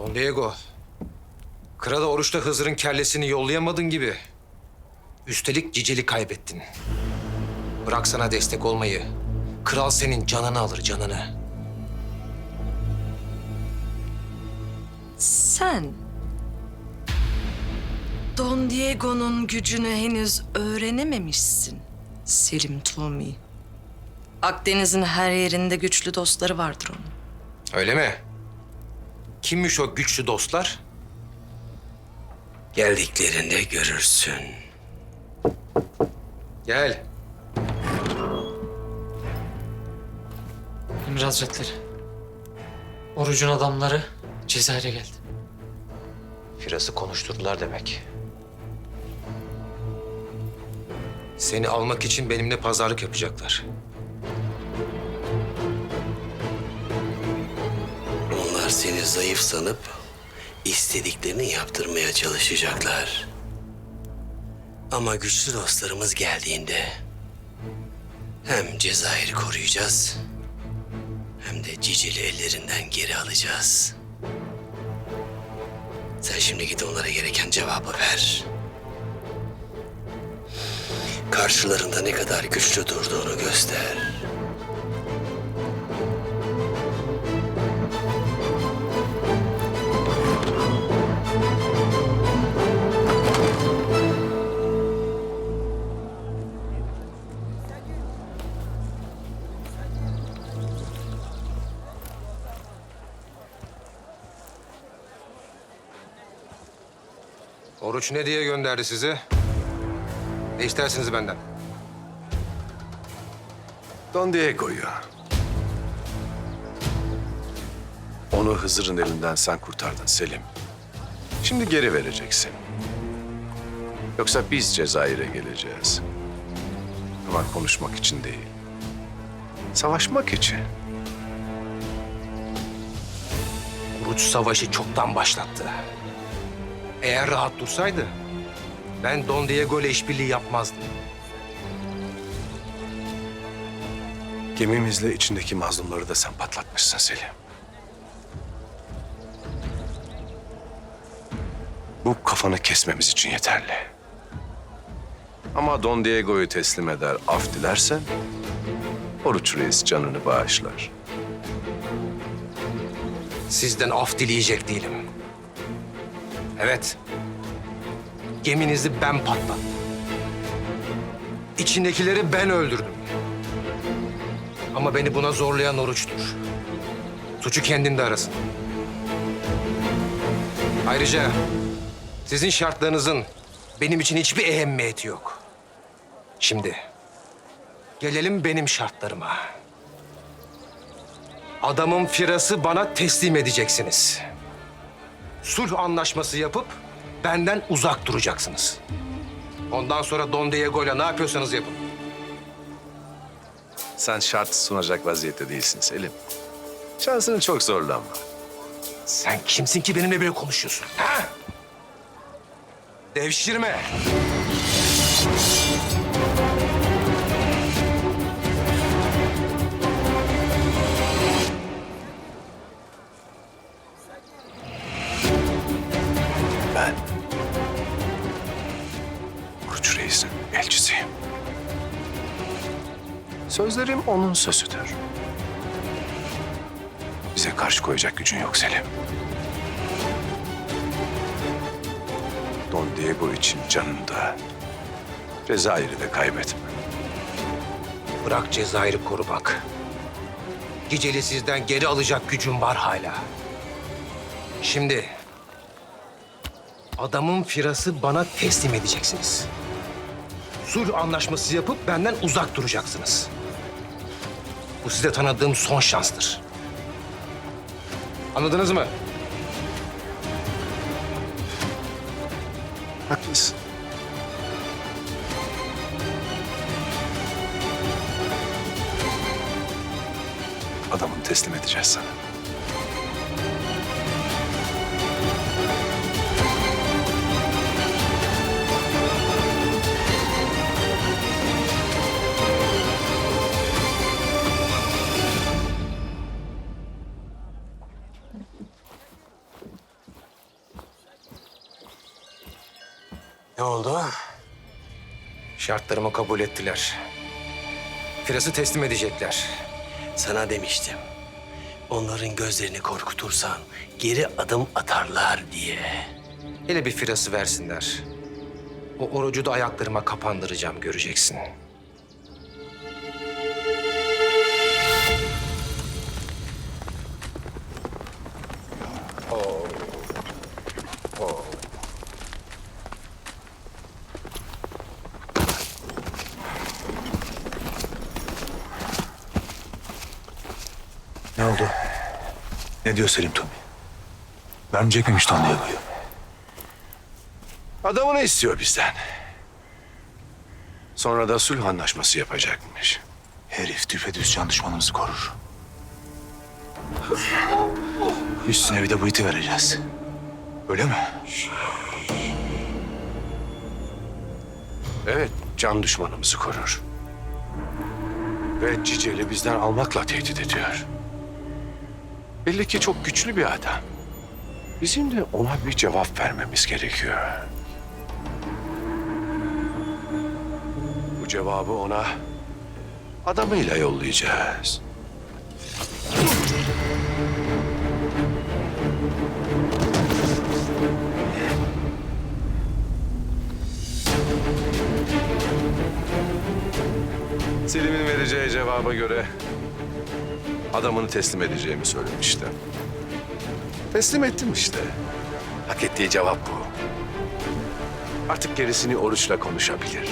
Don Diego, krala oruçta Hızır'ın kellesini yollayamadın gibi. Üstelik Cicil'i kaybettin. Bırak sana destek olmayı. Kral senin canını alır, canını. Sen Don Diego'nun gücünü henüz öğrenememişsin Selim Tumi. Akdeniz'in her yerinde güçlü dostları vardır onun. Öyle mi? Kimmiş o güçlü dostlar? Geldiklerinde görürsün. Gel. Emir Hazretleri. Orucun adamları Cezayir'e geldi. Firas'ı konuşturdular demek. Seni almak için benimle pazarlık yapacaklar. Seni zayıf sanıp istediklerini yaptırmaya çalışacaklar. Ama güçlü dostlarımız geldiğinde hem Cezayir'i koruyacağız hem de Cicil'i ellerinden geri alacağız. Sen şimdi git onlara gereken cevabı ver. Karşılarında ne kadar güçlü durduğunu göster. Oruç ne diye gönderdi sizi? Ne istersiniz benden? Don Diego'yu. Onu Hızır'ın elinden sen kurtardın Selim. Şimdi geri vereceksin. Yoksa biz Cezayir'e geleceğiz. Ama konuşmak için değil. Savaşmak için. Oruç savaşı çoktan başlattı. Eğer rahat dursaydı ben Don Diego ile işbirliği yapmazdım. Gemimizle içindeki mazlumları da sen patlatmışsın Selim. Bu kafanı kesmemiz için yeterli. Ama Don Diego'yu teslim eder, af dilersen... ...Oruç Reis canını bağışlar. Sizden af dileyecek değilim. Evet. Geminizi ben patlattım. İçindekileri ben öldürdüm. Ama beni buna zorlayan oruçtur. Suçu kendinde arasın. Ayrıca sizin şartlarınızın benim için hiçbir ehemmiyeti yok. Şimdi gelelim benim şartlarıma. Adamın firası bana teslim edeceksiniz. Sulh anlaşması yapıp benden uzak duracaksınız. Ondan sonra Don Diego ile ne yapıyorsanız yapın. Sen şart sunacak vaziyette değilsin Selim. Şansını çok zorlanma. Sen kimsin ki benimle böyle konuşuyorsun? Ha? Devşirme. Ben Oruç Reis'in elçisiyim. Sözlerim onun sözüdür. Bize karşı koyacak gücün yok Selim. Don Diego için canını da, Cezayir'i de kaybetme. Bırak Cezayir'i korumak. Geceli sizden geri alacak gücüm var hala. Şimdi adamın firası bana teslim edeceksiniz. Sulh anlaşması yapıp benden uzak duracaksınız. Bu size tanıdığım son şanstır. Anladınız mı? Haklısın. Adamını teslim edeceğiz sana. Ne oldu? Şartlarımı kabul ettiler. Firaz'ı teslim edecekler. Sana demiştim. Onların gözlerini korkutursan geri adım atarlar diye. Hele bir Firaz'ı versinler. O orucu da ayaklarıma kapandıracağım göreceksin. Ne oldu? Ne diyor Selim Tomi? Vermeyecek miymiş Don Diego'yu? Adamını istiyor bizden. Sonra da sulh anlaşması yapacakmış. Herif düpedüz can düşmanımızı korur. Üstüne bir de bu iti vereceğiz. Öyle mi? Evet, can düşmanımızı korur. Ve Ciceli bizden almakla tehdit ediyor. Belli ki çok güçlü bir adam. Bizim de ona bir cevap vermemiz gerekiyor. Bu cevabı ona adamıyla yollayacağız. Selim'in vereceği cevaba göre adamını teslim edeceğimi söylemişti. Teslim ettim işte. Hak ettiği cevap bu. Artık gerisini oruçla konuşabilir.